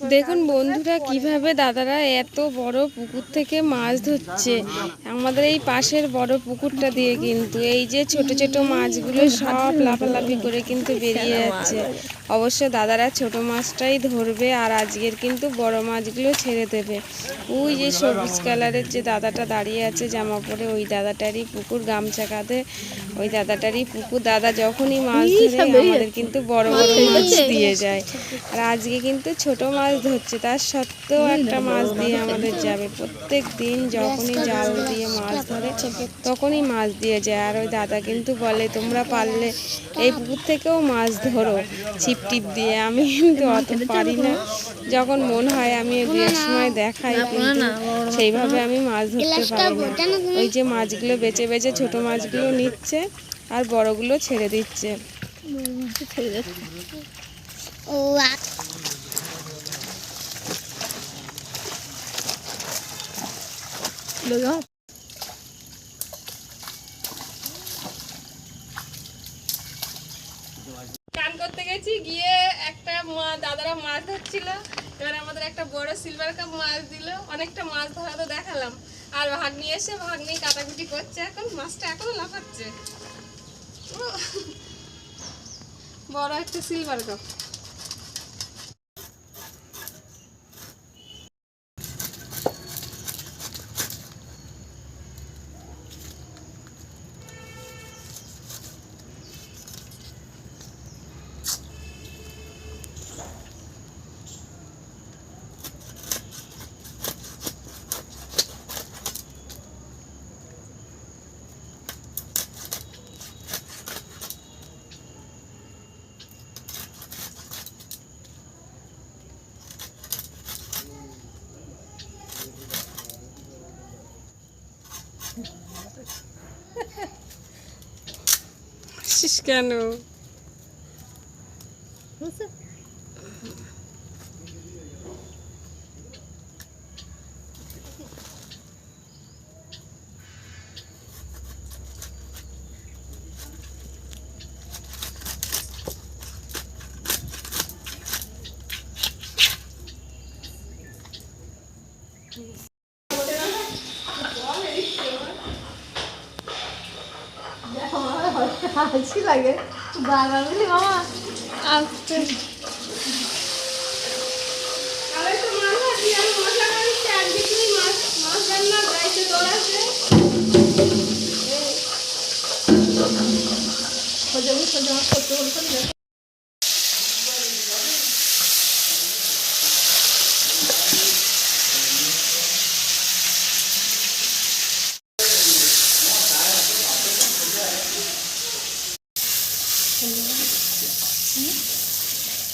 দেখুন বন্ধুরা কীভাবে দাদারা এত বড় পুকুর থেকে মাছ ধরছে। আমাদের এই পাশের বড় পুকুরটা দিয়ে কিন্তু এই যে ছোট ছোট মাছগুলো সব লাফালাফি করে কিন্তু বেরিয়ে যাচ্ছে। অবশ্য দাদারা ছোট মাছটাই ধরবে আর আজকের কিন্তু বড় মাছগুলো ছেড়ে দেবে। ওই যে সবুজ কালারের যে দাদাটা দাঁড়িয়ে আছে জামা পরে ওই দাদাটারই পুকুর গামছা কাঁধে ওই দাদাটারই পুকুর। দাদা যখনই মাছ ধরে আমাদের কিন্তু বড় বড় মাছ দিয়ে যায়। আর আজকে কিন্তু ছোট মাছ ধরছে। তার সত্ত্বেও একটা মাছ দিয়ে আমাদের যাবে। প্রত্যেক দিন যখনই জাল দিয়ে মাছ ধরে তখনই মাছ দিয়ে যায়। আর ওই দাদা কিন্তু বলে তোমরা পারলে এই পুকুর থেকেও মাছ ধরো ছিপ টিপ দিয়ে। আমি কিন্তু অত পারি না। যখন মন হয় আমি এক সময় দেখাই কিন্তু সেইভাবে আমি মাছ ধরতে পারি না। ওই যে মাছগুলো বেছে বেছে ছোট মাছগুলো নিচ্ছে আর বড়গুলো ছেড়ে দিচ্ছে। ও আ- চান করতে গেছি, গিয়ে একটা দাদারা মাছ ধরছিল। এবার আমাদের একটা বড় সিলভার কাপ মাছ দিল। অনেকটা মাছ ধরা তো দেখালাম। আর ভাগ্নি এসে, ভাগ্নি কাটাকুটি করছে এখন। মাছটা এখনও লাফাচ্ছে। বড় একটা সিলভার কাপ হাসিস কেন? হাসি লাগে। বাবা বলি মামা আসতে। সজাগ সজাগ মাছ ভাজি আমি মশলা করেছি আজকে তুমি মাছ মাছ রান্না গাইতে দৌড়াচ্ছে সোজা সোজা করতে বলতে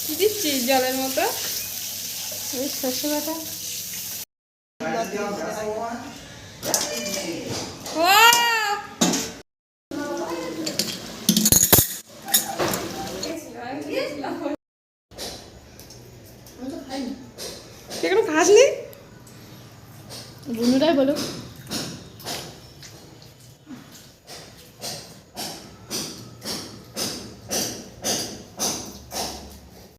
কি দিচ্ছিস জলের মতো। ওই শস্য বাটা। খাসনি? বুনুরাই বলো।